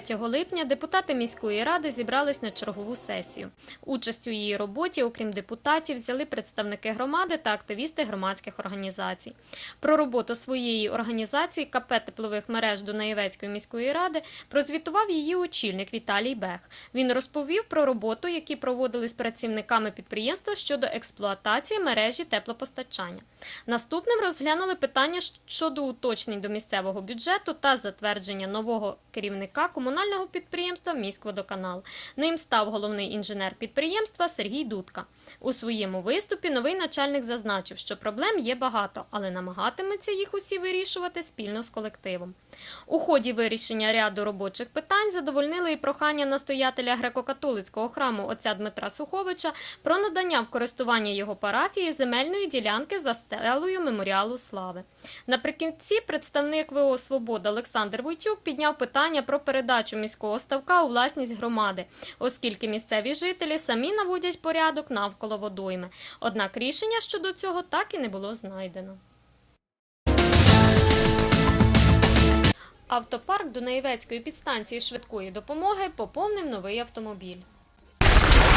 3 липня депутати міської ради зібрались на чергову сесію. Участь у її роботі, окрім депутатів, взяли представники громади та активісти громадських організацій. Про роботу своєї організації КП теплових мереж Дунаєвецької міської ради прозвітував її очільник Віталій Бех. Він розповів про роботу, які проводили з працівниками підприємства щодо експлуатації мережі теплопостачання. Наступним розглянули питання щодо уточнень до місцевого бюджету та затвердження нового керівника комунального підприємства Міськводоканал. Ним став головний інженер підприємства Сергій Дудка. У своєму виступі новий начальник зазначив, що проблем є багато, але намагатиметься їх усі вирішувати спільно з колективом. У ході вирішення ряду робочих питань задовольнили і прохання настоятеля греко-католицького храму отця Дмитра Суховича про надання в користування його парафії земельної ділянки за стелею меморіалу слави. Наприкінці представник ВО Свобода Олександр Войчук підняв питання про передачу міського ставка у власність громади, оскільки місцеві жителі самі наводять порядок навколо водойми. Однак рішення щодо цього так і не було знайдено. Автопарк Дунаєвецької підстанції швидкої допомоги поповнив новий автомобіль.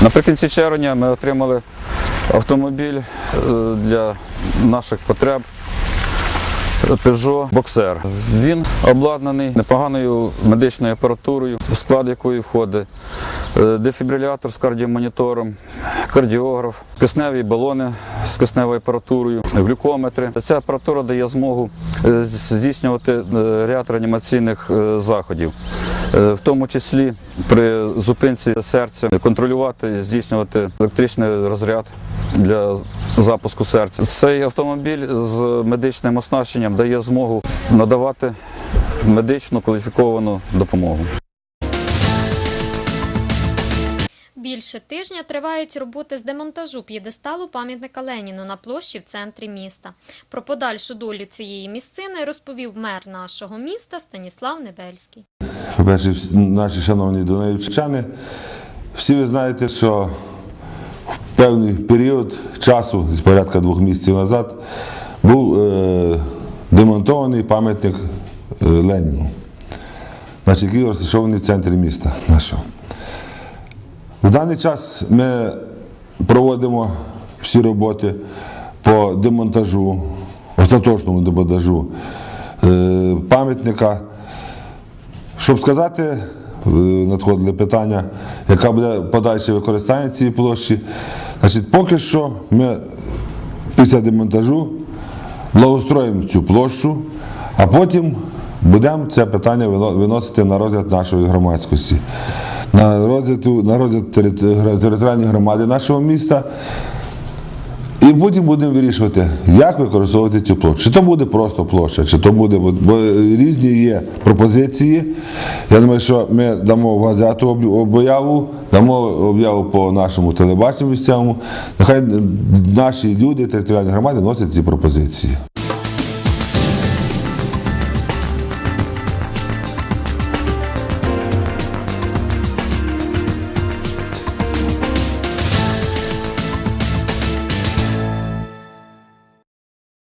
Наприкінці червня ми отримали автомобіль е, для наших потреб Peugeot Boxer. Він обладнаний непоганою медичною апаратурою, в склад якої входить е, дефібрилятор з кардіомонітором, кардіограф, кисневі балони з кисневою апаратурою, глюкометри. Ця апаратура дає змогу е, здійснювати е, ряд реанімаційних заходів, в тому числі при зупинці серця контролювати, здійснювати електричний розряд для запуску серця. Цей автомобіль з медичним оснащенням дає змогу надавати медичну кваліфіковану допомогу. Більше тижня тривають роботи з демонтажу п'єдесталу пам'ятника Леніну на площі в центрі міста. Про подальшу долю цієї місцини розповів мер нашого міста Станіслав Небельський. По-перше, наші шановні донеччани, всі ви знаєте, що певний період часу, з порядка двох місяців назад, був е, демонтований пам'ятник е, Леніну, значить, який розташований в центрі міста нашого. В даний час ми проводимо всі роботи по демонтажу, остаточному демонтажу е, пам'ятника. Щоб сказати, надходили питання, яка буде подальше використання цієї площі. Значить, поки що ми після демонтажу благоустроїмо цю площу, а потім будемо це питання виносити на розгляд нашої громадськості, на розгляд, на розгляд територіальної громади нашого міста. І потім будемо вирішувати, як використовувати цю площу. Чи то буде просто площа, чи то буде, бо- різні є пропозиції. Я думаю, що ми дамо газету об'яву, дамо об'яву по нашому телебаченню місцевому. Нехай наші люди, територіальні громади носять ці пропозиції.